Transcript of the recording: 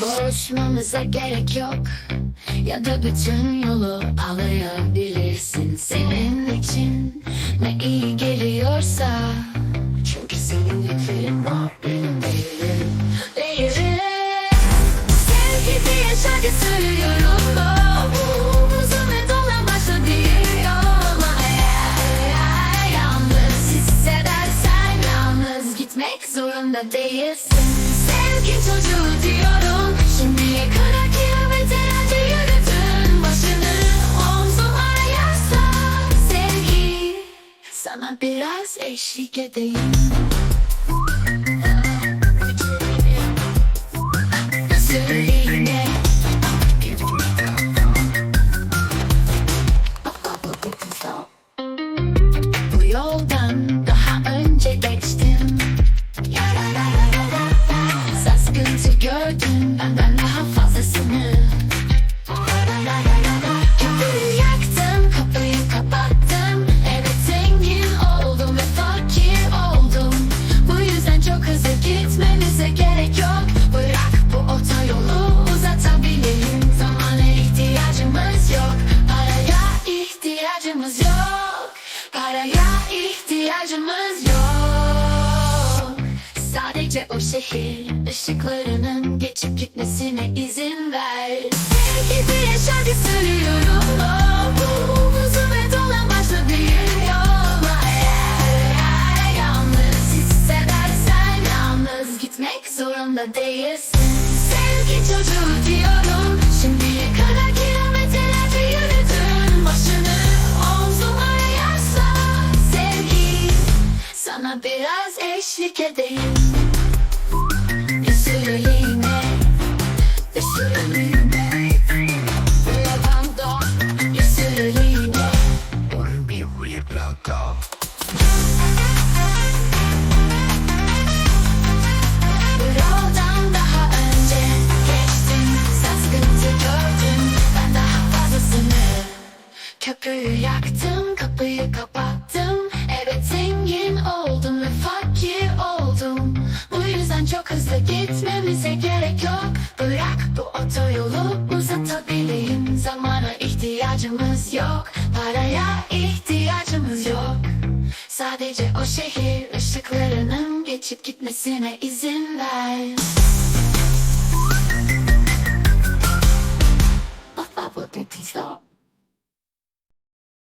Boğuşmamıza gerek yok. Ya da bütün yolu alayabilirsin Senin için ne iyi geliyorsa. Çünkü senin fikrin var benim değilim. Değilim Sevgi diye şarkı söylüyorum zorunda değilsin. Sevgi çocuğu diyorum biraz eşlik edeyim gerek yok. Bırak bu otoyolu uzatabilirim. Zamana ihtiyacımız yok. Paraya ihtiyacımız yok. Paraya ihtiyacımız yok. Sadece o şehir ışıklarının geçip gitmesine izin ver. Sevgi diye şarkı söylüyorum zorunda değilsin Sevgi çocuğu diyorum. Şimdiye kadar kilometrelerce yürüdün Başını omzuma yasla Sevgi sana biraz eşlik edeyim. Bir süreliğine Bir süreliğine. Lavanda Bir süreliğine. Wanna be weird Köprüyü yaktım kapıyı kapattım. Evet zengin oldum ve fakir oldum. Bu yüzden çok hızlı gitmemize gerek yok. Bırak bu otoyolu uzatabileyim Zamana ihtiyacımız yok Paraya ihtiyacımız yok. Sadece o şehir ışıklarının geçip gitmesine izin ver